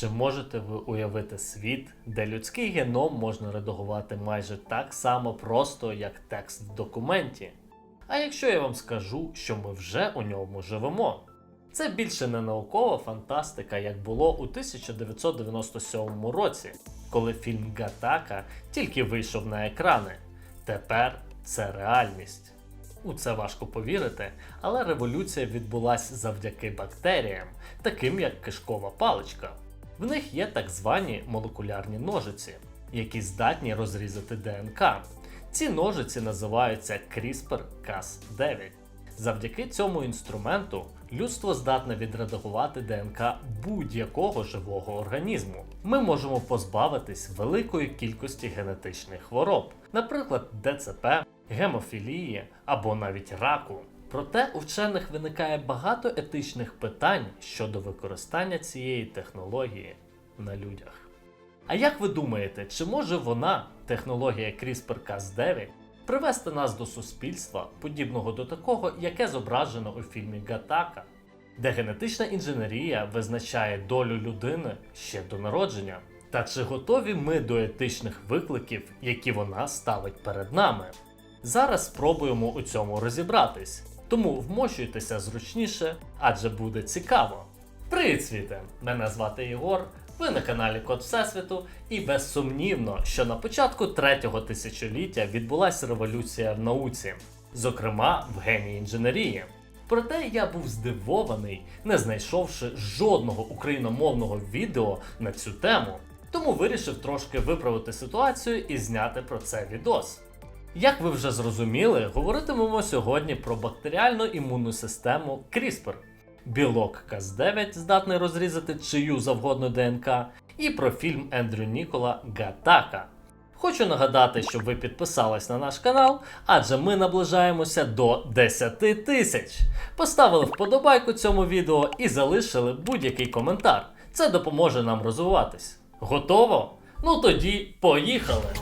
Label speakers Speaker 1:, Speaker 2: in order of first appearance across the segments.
Speaker 1: Чи можете ви уявити світ, де людський геном можна редагувати майже так само просто, як текст в документі? А якщо я вам скажу, що ми вже у ньому живемо? Це більше не наукова фантастика, як було у 1997 році, коли фільм Гатака тільки вийшов на екрани. Тепер це реальність. У це важко повірити, але революція відбулася завдяки бактеріям, таким як кишкова паличка. В них є так звані молекулярні ножиці, які здатні розрізати ДНК. Ці ножиці називаються CRISPR-Cas9. Завдяки цьому інструменту людство здатне відредагувати ДНК будь-якого живого організму. Ми можемо позбавитись великої кількості генетичних хвороб, наприклад, ДЦП, гемофілії або навіть раку. Проте у вчених виникає багато етичних питань щодо використання цієї технології на людях. А як ви думаєте, чи може вона, технологія CRISPR-Cas9, привести нас до суспільства, подібного до такого, яке зображено у фільмі Гатака, де генетична інженерія визначає долю людини ще до народження? Та чи готові ми до етичних викликів, які вона ставить перед нами? Зараз спробуємо у цьому розібратись, тому вмощуйтеся зручніше, адже буде цікаво. Привіт, світе! Мене звати Єгор. Ви на каналі Код Всесвіту, і безсумнівно, що на початку третього тисячоліття відбулася революція в науці, зокрема в генії інженерії. Проте я був здивований, не знайшовши жодного україномовного відео на цю тему, тому вирішив трошки виправити ситуацію і зняти про це відос. Як ви вже зрозуміли, говоритимемо сьогодні про бактеріальну імунну систему CRISPR, білок Cas9 здатний розрізати чию завгодно ДНК, і про фільм Ендрю Нікола Гатака. Хочу нагадати, щоб ви підписались на наш канал, адже ми наближаємося до 10 тисяч. Поставили вподобайку цьому відео і залишили будь-який коментар. Це допоможе нам розвиватись. Готово? Ну тоді поїхали!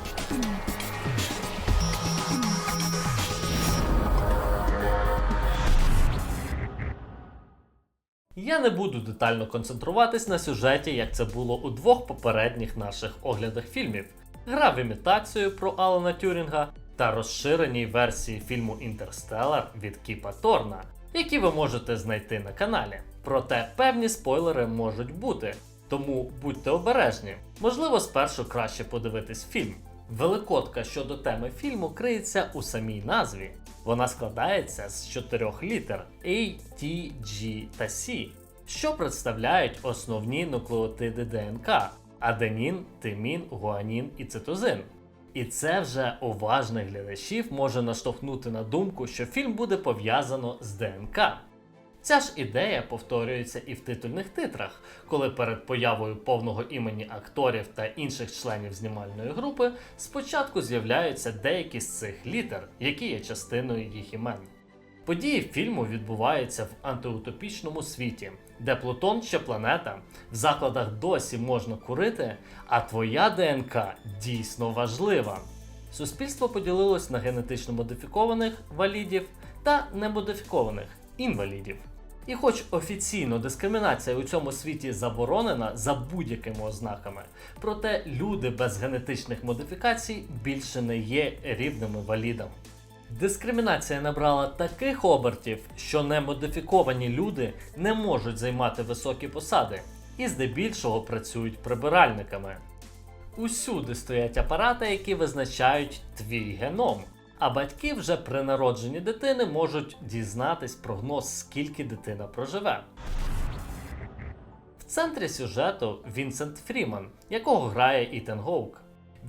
Speaker 1: Я не буду детально концентруватись на сюжеті, як це було у двох попередніх наших оглядах фільмів: гра в імітацію про Алана Тюрінга та розширеній версії фільму Інтерстеллар від Кіпа Торна, які ви можете знайти на каналі. Проте певні спойлери можуть бути, тому будьте обережні. Можливо, спершу краще подивитись фільм. Великодка щодо теми фільму криється у самій назві. Вона складається з чотирьох літер A, T, G та C, що представляють основні нуклеотиди ДНК: аденін, тимін, гуанін і цитозин. І це вже уважних глядачів може наштовхнути на думку, що фільм буде пов'язано з ДНК. Ця ж ідея повторюється і в титульних титрах, коли перед появою повного імені акторів та інших членів знімальної групи спочатку з'являються деякі з цих літер, які є частиною їх імен. Події фільму відбуваються в антиутопічному світі, де Плутон ще планета, в закладах досі можна курити, а твоя ДНК дійсно важлива. Суспільство поділилось на генетично модифікованих валідів та немодифікованих інвалідів. І хоч офіційно дискримінація у цьому світі заборонена за будь-якими ознаками, проте люди без генетичних модифікацій більше не є рівними валідам. Дискримінація набрала таких обертів, що немодифіковані люди не можуть займати високі посади і здебільшого працюють прибиральниками. Усюди стоять апарати, які визначають твій геном. А батьки вже при народженні дитини можуть дізнатись прогноз, скільки дитина проживе. В центрі сюжету Вінсент Фріман, якого грає Ітан Гоук.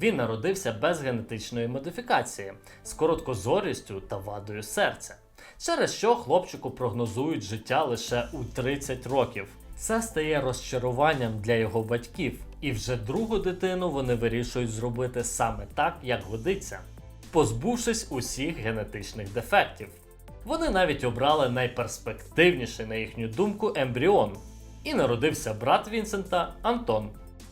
Speaker 1: Він народився без генетичної модифікації, з короткозорістю та вадою серця, через що хлопчику прогнозують життя лише у 30 років. Це стає розчаруванням для його батьків, і вже другу дитину вони вирішують зробити саме так, як годиться позбувшись усіх генетичних дефектів. Вони навіть обрали найперспективніший, на їхню думку, ембріон. І народився брат Вінсента Антон,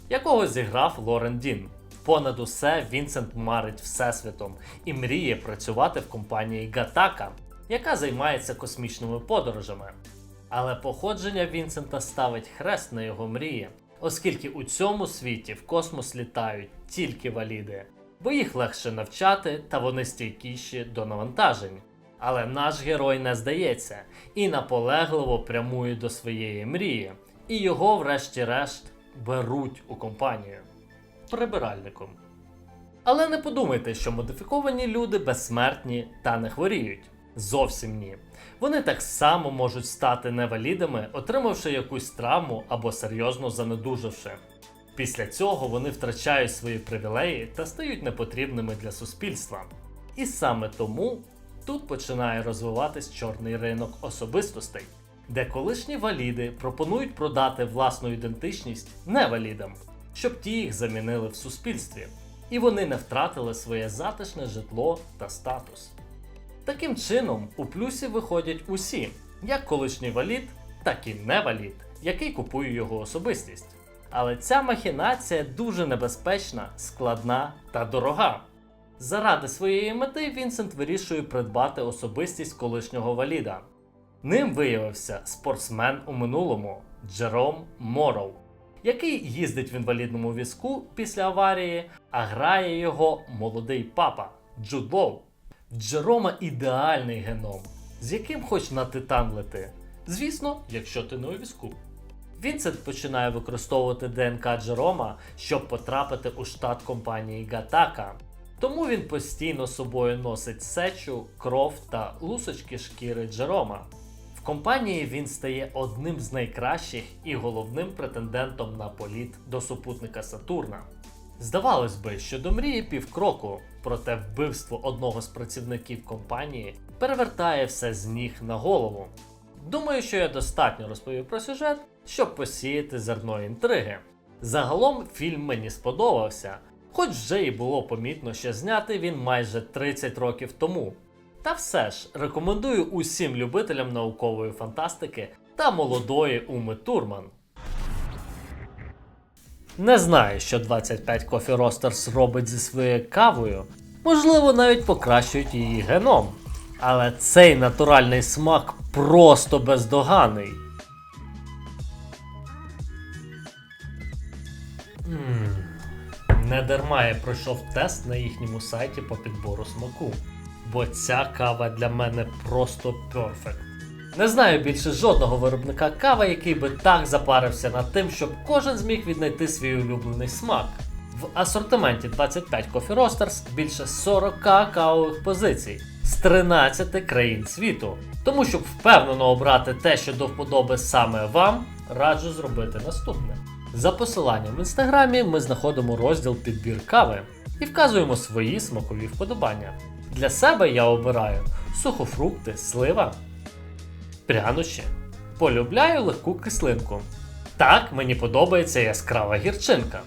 Speaker 1: якого зіграв Лорен Дін. Понад усе Вінсент марить Всесвітом і мріє працювати в компанії Гатака, яка займається космічними подорожами. Але походження Вінсента ставить хрест на його мрії, оскільки у цьому світі в космос літають тільки валіди, бо їх легше навчати та вони стійкіші до навантажень. Але наш герой не здається і наполегливо прямує до своєї мрії, і його, врешті-решт, беруть у компанію прибиральником. Але не подумайте, що модифіковані люди безсмертні та не хворіють. Зовсім ні. Вони так само можуть стати невалідами, отримавши якусь травму або серйозно занедужавши. Після цього вони втрачають свої привілеї та стають непотрібними для суспільства. І саме тому тут починає розвиватись чорний ринок особистостей, де колишні валіди пропонують продати власну ідентичність невалідам, щоб ті їх замінили в суспільстві, і вони не втратили своє затишне житло та статус. Таким чином, у плюсі виходять усі, як колишній валід, так і невалід, який купує його особистість. Але ця махінація дуже небезпечна, складна та дорога. Заради своєї мети Вінсент вирішує придбати особистість колишнього валіда. Ним виявився спортсмен у минулому Джером Морроу, який їздить в інвалідному візку після аварії, а грає його молодий папа Джуд Лоу. В Джерома ідеальний геном, з яким хоч на титан лети. Звісно, якщо ти не у візку. Вінсент починає використовувати ДНК Джерома, щоб потрапити у штат компанії Гатака. Тому він постійно собою носить сечу, кров та лусочки шкіри Джерома. В компанії він стає одним з найкращих і головним претендентом на політ до супутника Сатурна. Здавалось би, що до мрії півкроку, проте вбивство одного з працівників компанії перевертає все з ніг на голову. Думаю, що я достатньо розповів про сюжет, щоб посіяти зерно інтриги. Загалом фільм мені сподобався, хоч вже і було помітно, що знятий він майже 30 років тому. Та все ж рекомендую усім любителям наукової фантастики та молодої Уми Турман. Не знаю, що 25 Coffee Roasters робить зі своєю кавою, можливо, навіть покращують її геном. Але цей натуральний смак просто бездоганий. Дарма я пройшов тест на їхньому сайті по підбору смаку. Бо ця кава для мене просто перфект. Не знаю більше жодного виробника кави, який би так запарився над тим, щоб кожен зміг віднайти свій улюблений смак. В асортименті 25 Coffee Roasters більше 40 кавових позицій з 13 країн світу. Тому, щоб впевнено обрати те, що до вподоби саме вам, раджу зробити наступне. За посиланням в інстаграмі ми знаходимо розділ підбір кави і вказуємо свої смакові вподобання. Для себе я обираю сухофрукти, слива, прянощі. Полюбляю легку кислинку. Так, мені подобається яскрава гірчинка.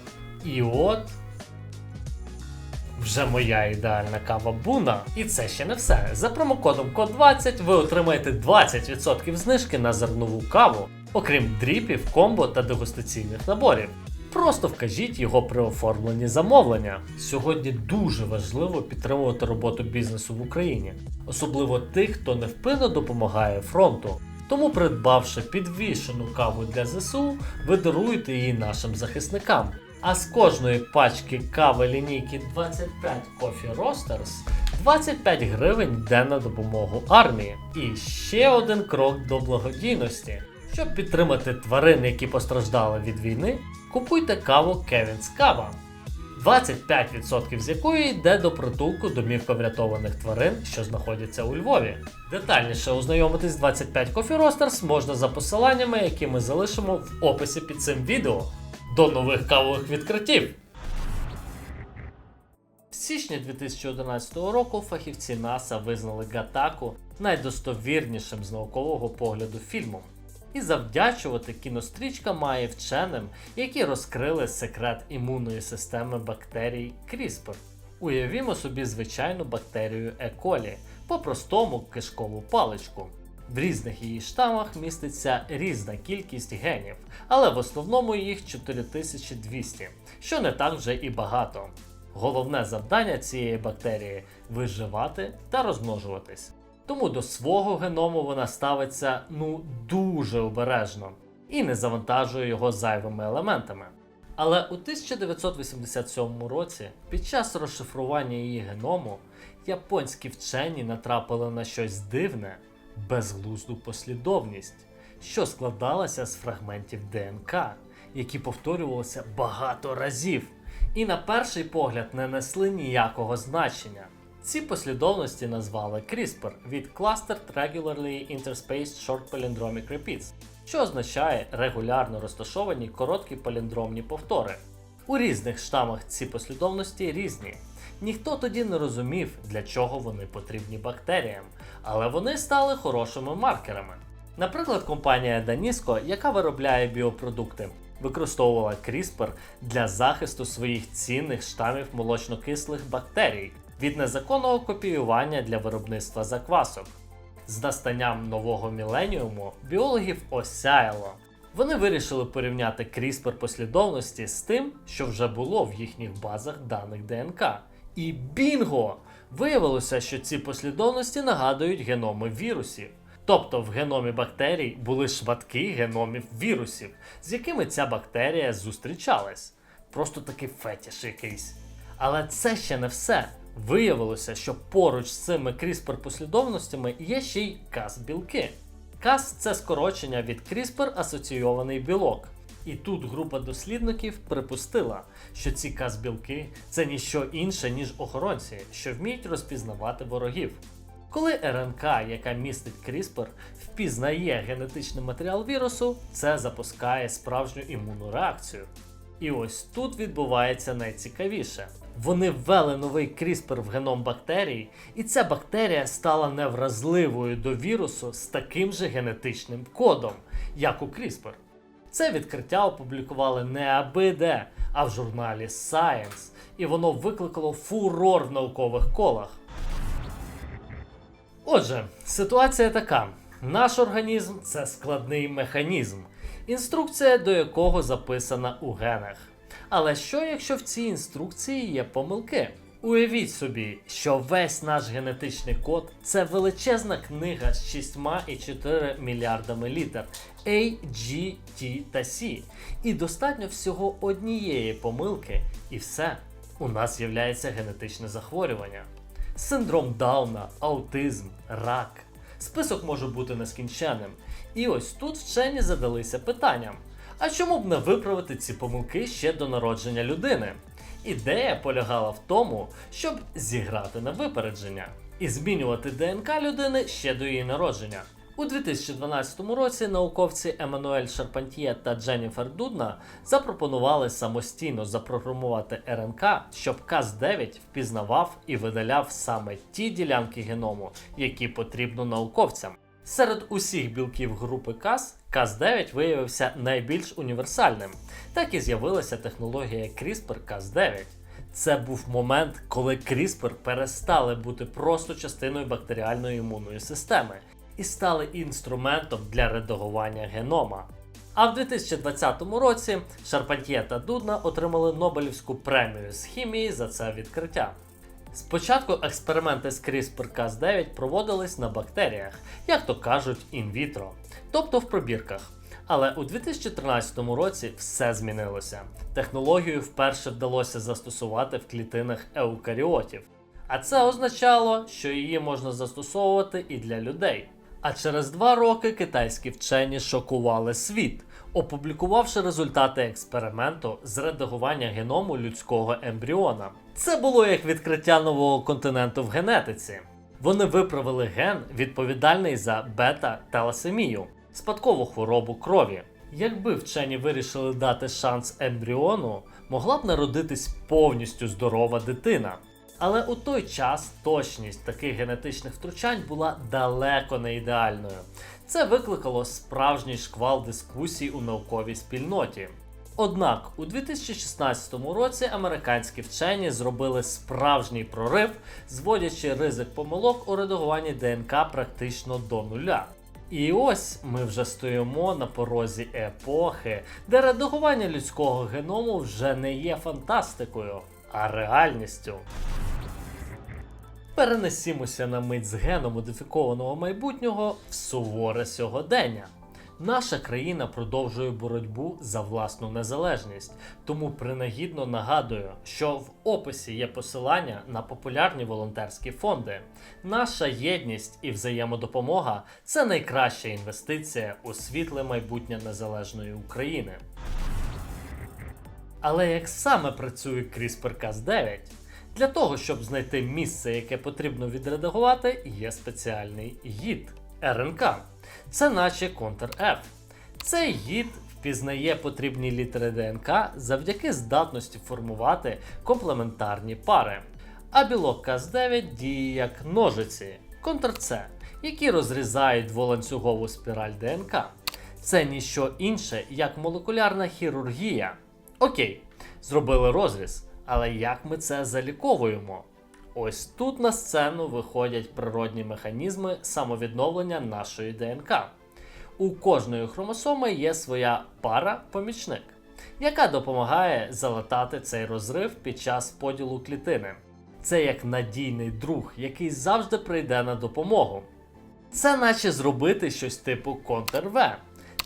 Speaker 1: І от. Вже моя ідеальна кава Буна. І це ще не все. За промокодом код 20 ви отримаєте 20% знижки на зернову каву, окрім дріпів, комбо та дегустаційних наборів. Просто вкажіть його при оформленні замовлення. Сьогодні дуже важливо підтримувати роботу бізнесу в Україні, особливо тих, хто невпинно допомагає фронту. Тому, придбавши підвішену каву для ЗСУ, ви даруєте її нашим захисникам. А з кожної пачки кави лінійки 25 Coffee Roasters 25 гривень йде на допомогу армії. І ще один крок до благодійності. Щоб підтримати тварин, які постраждали від війни, купуйте каву Кевінс Кава. 25% з якої йде до притулку домівка врятованих тварин, що знаходяться у Львові. Детальніше ознайомитись з 25 Coffee Roasters можна за посиланнями, які ми залишимо в описі під цим відео. До нових кавових відкриттів! В січні 2011 року фахівці НАСА визнали Гатаку найдостовірнішим з наукового погляду фільмом. І завдячувати кінострічка має вченим, які розкрили секрет імунної системи бактерій CRISPR. Уявімо собі звичайну бактерію Е. coli, по-простому кишкову паличку. В різних її штамах міститься різна кількість генів, але в основному їх 4200, що не так вже і багато. Головне завдання цієї бактерії виживати та розмножуватись. Тому до свого геному вона ставиться ну дуже обережно. і не завантажує його зайвими елементами. Але у 1987 році, під час розшифрування її геному, японські вчені натрапили на щось дивне, безглузду послідовність, що складалася з фрагментів ДНК, які повторювалися багато разів, і на перший погляд не несли ніякого значення. Ці послідовності назвали CRISPR від Clustered Regularly Interspaced Short Palindromic Repeats, що означає регулярно розташовані короткі паліндромні повтори. У різних штамах ці послідовності різні. Ніхто тоді не розумів, для чого вони потрібні бактеріям, але вони стали хорошими маркерами. Наприклад, компанія Danisco, яка виробляє біопродукти, використовувала CRISPR для захисту своїх цінних штамів молочнокислих бактерій від незаконного копіювання для виробництва заквасок. З настанням нового міленіуму біологів осяяло. Вони вирішили порівняти CRISPR послідовності з тим, що вже було в їхніх базах даних ДНК. І бінго! Виявилося, що ці послідовності нагадують геноми вірусів. Тобто в геномі бактерій були шматки геномів вірусів, з якими ця бактерія зустрічалась. Просто такий фетіш якийсь. Але це ще не все. Виявилося, що поруч з цими CRISPR послідовностями є ще й Cas-білки. Cas – це скорочення від CRISPR асоційований білок. І тут група дослідників припустила, що ці Cas-білки – це ніщо інше, ніж охоронці, що вміють розпізнавати ворогів. Коли РНК, яка містить CRISPR, впізнає генетичний матеріал вірусу, це запускає справжню імунну реакцію. І ось тут відбувається найцікавіше. Вони ввели новий CRISPR в геном бактерій, і ця бактерія стала невразливою до вірусу з таким же генетичним кодом, як у CRISPR. Це відкриття опублікували не аби де, а в журналі Science, і воно викликало фурор в наукових колах. Отже, ситуація така: наш організм це складний механізм, інструкція до якого записана у генах. Але що якщо в цій інструкції є помилки? Уявіть собі, що весь наш генетичний код це величезна книга з 6,4 мільярдами літер A, G, T та C. І достатньо всього однієї помилки, і все. У нас з'являється генетичне захворювання. Синдром Дауна, аутизм, рак. Список може бути нескінченним. І ось тут вчені задалися питанням: а чому б не виправити ці помилки ще до народження людини? Ідея полягала в тому, щоб зіграти на випередження і змінювати ДНК людини ще до її народження. У 2012 році науковці Еммануель Шарпантьє та Дженніфер Дудна запропонували самостійно запрограмувати РНК, щоб Cas9 впізнавав і видаляв саме ті ділянки геному, які потрібно науковцям. Серед усіх білків групи Cas, Cas9 виявився найбільш універсальним. Так і з'явилася технологія CRISPR-Cas9. Це був момент, коли CRISPR перестали бути просто частиною бактеріальної імунної системи і стали інструментом для редагування генома. А в 2020 році Шарпантьє та Дудна отримали Нобелівську премію з хімії за це відкриття. Спочатку експерименти з CRISPR-Cas9 проводились на бактеріях, як то кажуть, інвітро, тобто в пробірках. Але у 2013 році все змінилося. Технологію вперше вдалося застосувати в клітинах еукаріотів. А це означало, що її можна застосовувати і для людей. А через два роки китайські вчені шокували світ, опублікувавши результати експерименту з редагування геному людського ембріона. Це було як відкриття нового континенту в генетиці. Вони виправили ген, відповідальний за бета-таласемію, спадкову хворобу крові. Якби вчені вирішили дати шанс ембріону, могла б народитись повністю здорова дитина. Але у той час точність таких генетичних втручань була далеко не ідеальною. Це викликало справжній шквал дискусій у науковій спільноті. Однак у 2016 році американські вчені зробили справжній прорив, зводячи ризик помилок у редагуванні ДНК практично до нуля. І ось ми вже стоїмо на порозі епохи, де редагування людського геному вже не є фантастикою, а реальністю. Перенесімося на мить з геном модифікованого майбутнього в суворе сьогодення. Наша країна продовжує боротьбу за власну незалежність, тому принагідно нагадую, що в описі є посилання на популярні волонтерські фонди. Наша єдність і взаємодопомога це найкраща інвестиція у світле майбутнє незалежної України. Але як саме працює CRISPR-Cas9? Для того, щоб знайти місце, яке потрібно відредагувати, є спеціальний гід РНК. Це наче Ctrl-F. Цей гід впізнає потрібні літери ДНК завдяки здатності формувати комплементарні пари. А білок Cas9 діє як ножиці Ctrl-C, які розрізають дволанцюгову спіраль ДНК. Це ніщо інше, як молекулярна хірургія. Окей, зробили розріз, але як ми це заліковуємо? Ось тут на сцену виходять природні механізми самовідновлення нашої ДНК. У кожної хромосоми є своя пара-помічник, яка допомагає залатати цей розрив під час поділу клітини. Це як надійний друг, який завжди прийде на допомогу. Це наче зробити щось типу Ctrl-V.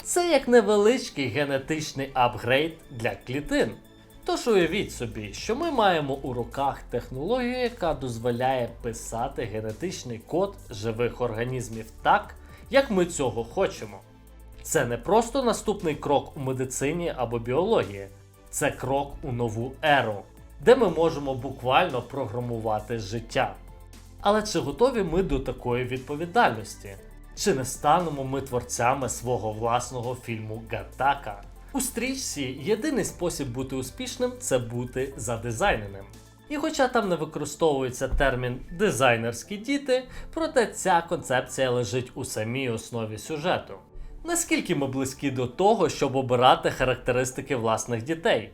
Speaker 1: Це як невеличкий генетичний апгрейд для клітин. Тож уявіть собі, що ми маємо у руках технологію, яка дозволяє писати генетичний код живих організмів так, як ми цього хочемо. Це не просто наступний крок у медицині або біології, це крок у нову еру, де ми можемо буквально програмувати життя. Але чи готові ми до такої відповідальності? Чи не станемо ми творцями свого власного фільму Гатака? У стрічці єдиний спосіб бути успішним це бути задизайненим. І хоча там не використовується термін дизайнерські діти, проте ця концепція лежить у самій основі сюжету. Наскільки ми близькі до того, щоб обирати характеристики власних дітей?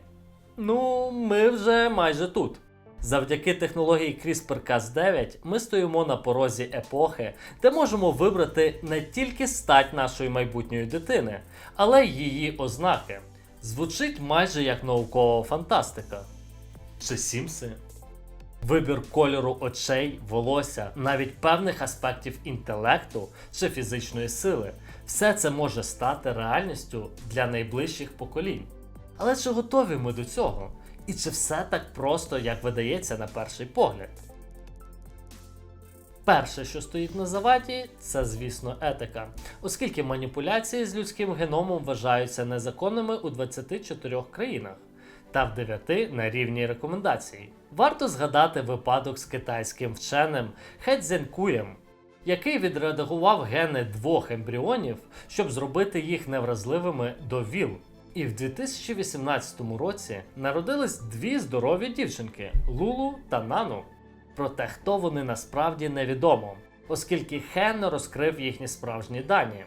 Speaker 1: Ну, ми вже майже тут. Завдяки технології CRISPR-Cas9 ми стоїмо на порозі епохи, де можемо вибрати не тільки стать нашої майбутньої дитини, але її ознаки. Звучить майже як наукова фантастика. Чи Сімси? Вибір кольору очей, волосся, навіть певних аспектів інтелекту чи фізичної сили все це може стати реальністю для найближчих поколінь. Але чи готові ми до цього? І чи все так просто, як видається на перший погляд? Перше, що стоїть на заваді, це, звісно, етика, оскільки маніпуляції з людським геномом вважаються незаконними у 24 країнах та в 9 на рівні рекомендацій. Варто згадати випадок з китайським вченим Хе Цзенькуєм, який відредагував гени двох ембріонів, щоб зробити їх невразливими до ВІЛ. І в 2018 році народились дві здорові дівчинки Лулу та Нану. Проте хто вони насправді невідомо, оскільки Хен розкрив їхні справжні дані.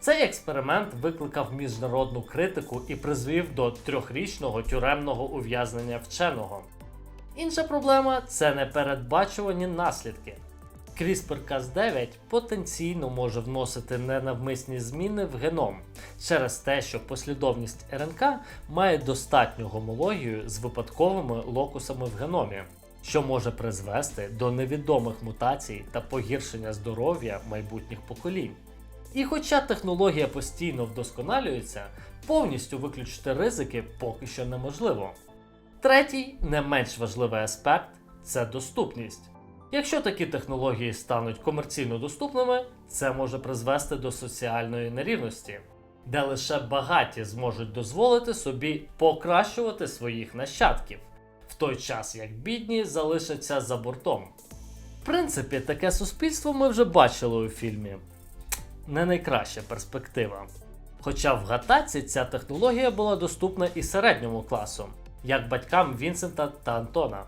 Speaker 1: Цей експеримент викликав міжнародну критику і призвів до трьохрічного тюремного ув'язнення вченого. Інша проблема це непередбачувані наслідки. CRISPR-Cas9 потенційно може вносити ненавмисні зміни в геном через те, що послідовність РНК має достатню гомологію з випадковими локусами в геномі, що може призвести до невідомих мутацій та погіршення здоров'я майбутніх поколінь. І хоча технологія постійно вдосконалюється, повністю виключити ризики поки що неможливо. Третій, не менш важливий аспект це доступність. Якщо такі технології стануть комерційно доступними, це може призвести до соціальної нерівності, де лише багаті зможуть дозволити собі покращувати своїх нащадків, той час як бідні залишаться за бортом. В принципі, таке суспільство ми вже бачили у фільмі. Не найкраща перспектива. Хоча в Гатаці ця технологія була доступна і середньому класу, як батькам Вінсента та Антона.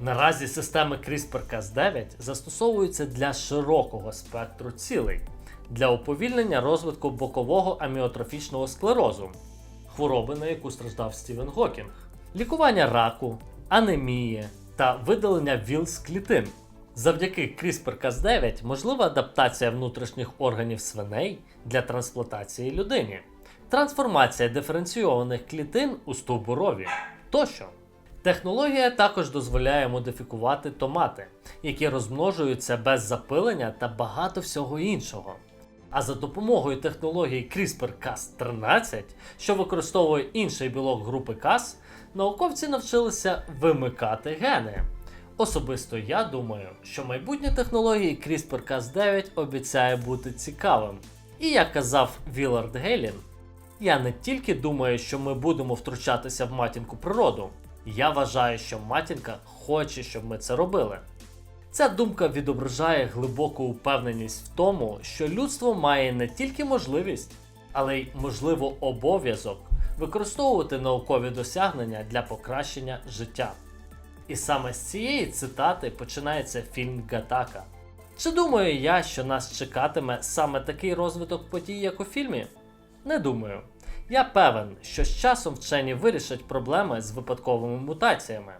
Speaker 1: Наразі системи CRISPR-Cas9 застосовуються для широкого спектру цілей для уповільнення розвитку бокового аміотрофічного склерозу, хвороби, на яку страждав Стівен Гокінг, лікування раку, анемії та видалення ВІЛ з клітин. Завдяки CRISPR-Cas9 можлива адаптація внутрішніх органів свиней для трансплантації людині, трансформація диференційованих клітин у стовбурові тощо. Технологія також дозволяє модифікувати томати, які розмножуються без запилення та багато всього іншого. А за допомогою технології CRISPR-Cas13, що використовує інший білок групи Cas, науковці навчилися вимикати гени. Особисто я думаю, що майбутнє технології CRISPR-Cas9 обіцяє бути цікавим. І як казав Вілард Гейлін, я не тільки думаю, що ми будемо втручатися в матінку природу. Я вважаю, що матінка хоче, щоб ми це робили. Ця думка відображає глибоку упевненість в тому, що людство має не тільки можливість, але й можливо обов'язок використовувати наукові досягнення для покращення життя. І саме з цієї цитати починається фільм Гатака. Чи думаю я, що нас чекатиме саме такий розвиток подій, як у фільмі? Не думаю. Я певен, що з часом вчені вирішать проблеми з випадковими мутаціями,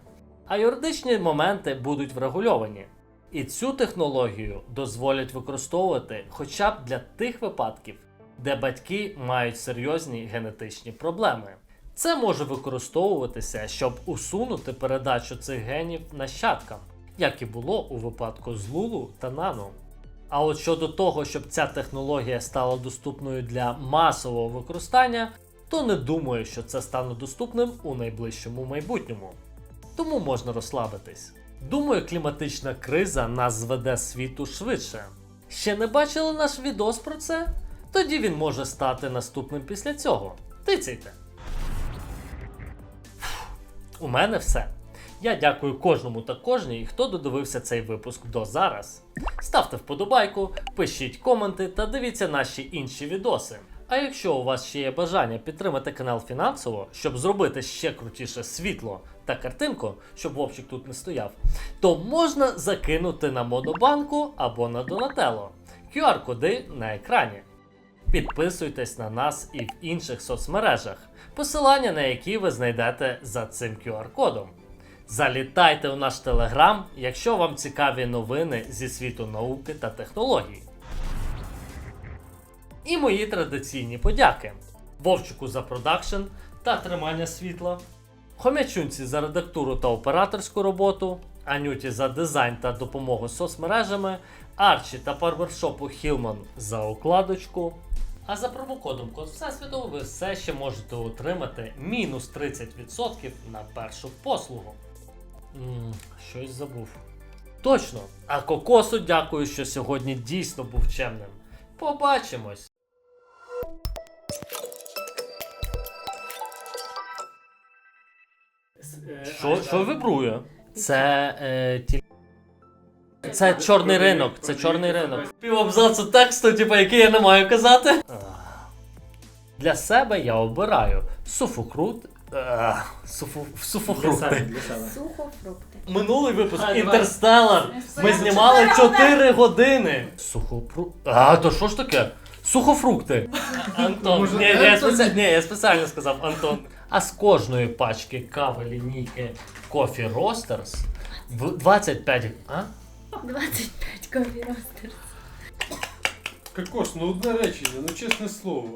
Speaker 1: а юридичні моменти будуть врегульовані. І цю технологію дозволять використовувати хоча б для тих випадків, де батьки мають серйозні генетичні проблеми. Це може використовуватися, щоб усунути передачу цих генів нащадкам, як і було у випадку з Лулу та Нану. А от щодо того, щоб ця технологія стала доступною для масового використання, то не думаю, що це стане доступним у найближчому майбутньому. Тому можна розслабитись. Думаю, кліматична криза нас зведе світу швидше. Ще не бачили наш відос про це? Тоді він може стати наступним після цього. Тицяйте. У мене все. Я дякую кожному та кожній, хто додивився цей випуск до зараз. Ставте вподобайку, пишіть коменти та дивіться наші інші відоси. А якщо у вас ще є бажання підтримати канал фінансово, щоб зробити ще крутіше світло та картинку, щоб Вовчик тут не стояв, то можна закинути на Монобанку або на Донателло. QR-коди на екрані. Підписуйтесь на нас і в інших соцмережах, посилання на які ви знайдете за цим QR-кодом. Залітайте у наш телеграм, якщо вам цікаві новини зі світу науки та технологій. І мої традиційні подяки: Вовчику за продакшн та тримання світла, Хомячунці за редактуру та операторську роботу, Анюті за дизайн та допомогу з соцмережами, Арчі та барбершопу Хілман за укладочку. А за промокодом Код Всесвіту ви все ще можете отримати мінус 30% на першу послугу. М, щось забув. Точно! А Кокосу дякую, що сьогодні дійсно був чемним. Побачимось! Що, що вибрує? Це е, ті... Це чорний ринок. Це чорний ринок. Пів абзацу тексту, типу, який я не маю казати. Для себе я обираю суфокрут. е, Суфу, суфокрути.
Speaker 2: Сухофрукти.
Speaker 1: Минулий випуск. Інтерстеллар. Ми знімали 4 години. Сухофрукти. А, то що ж таке? Сухофрукти. Антон. Ні, ні, я спеціально, ні, я спеціально сказав Антон. А з кожної пачки кави лінійки Coffee Roasters 25. А?
Speaker 2: 25 кофі ростерс.
Speaker 3: Кокос, ну одне речення, ну чесне слово.